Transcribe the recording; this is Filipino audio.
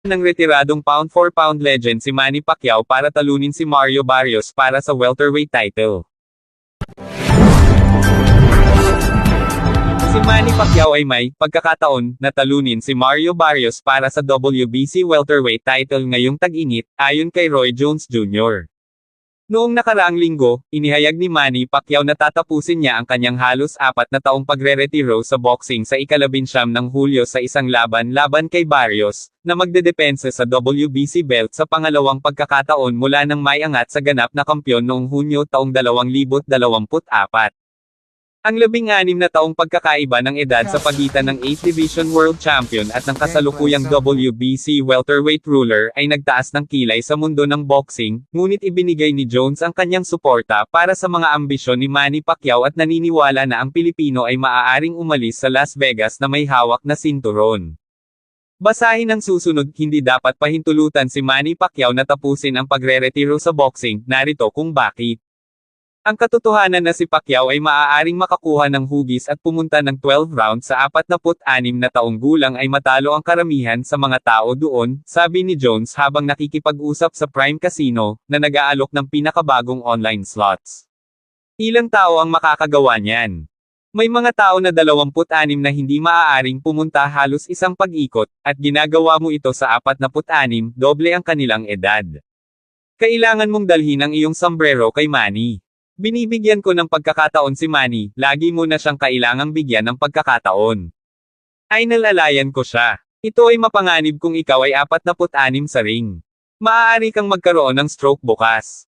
ng retiradong pound-for-pound legend si Manny Pacquiao para talunin si Mario Barrios para sa welterweight title. Si Manny Pacquiao ay may pagkakataon na talunin si Mario Barrios para sa WBC welterweight title ngayong tag-init, ayon kay Roy Jones Jr. Noong nakaraang linggo, inihayag ni Manny Pacquiao na tatapusin niya ang kanyang halos apat na taong pagre-retiro sa boxing sa ikalabinsyam ng Hulyo sa isang laban laban kay Barrios, na magdedepensa sa WBC belt sa pangalawang pagkakataon mula nang may angat sa ganap na kampyon noong Hunyo taong 2024. Ang labing-anim na taong pagkakaiba ng edad sa pagitan ng 8th Division World Champion at ng kasalukuyang WBC welterweight ruler ay nagtaas ng kilay sa mundo ng boxing, ngunit ibinigay ni Jones ang kanyang suporta para sa mga ambisyon ni Manny Pacquiao at naniniwala na ang Pilipino ay maaaring umalis sa Las Vegas na may hawak na sinturon. Basahin ang susunod, hindi dapat pahintulutan si Manny Pacquiao na tapusin ang pagre-retiro sa boxing, narito kung bakit. Ang katotohanan na si Pacquiao ay maaaring makakuha ng hugis at pumunta ng 12 rounds sa 46 na taong gulang ay matalo ang karamihan sa mga tao doon, sabi ni Jones habang nakikipag-usap sa Prime Casino, na nag-aalok ng pinakabagong online slots. Ilang tao ang makakagawa niyan? May mga tao na 26 na hindi maaaring pumunta halos isang pag-ikot, at ginagawa mo ito sa 46, doble ang kanilang edad. Kailangan mong dalhin ang iyong sombrero kay Manny. Binibigyan ko ng pagkakataon si Manny, lagi mo na siyang kailangang bigyan ng pagkakataon. Ay nalalayan ko siya. Ito ay mapanganib kung ikaw ay 46 sa ring. Maaari kang magkaroon ng stroke bukas.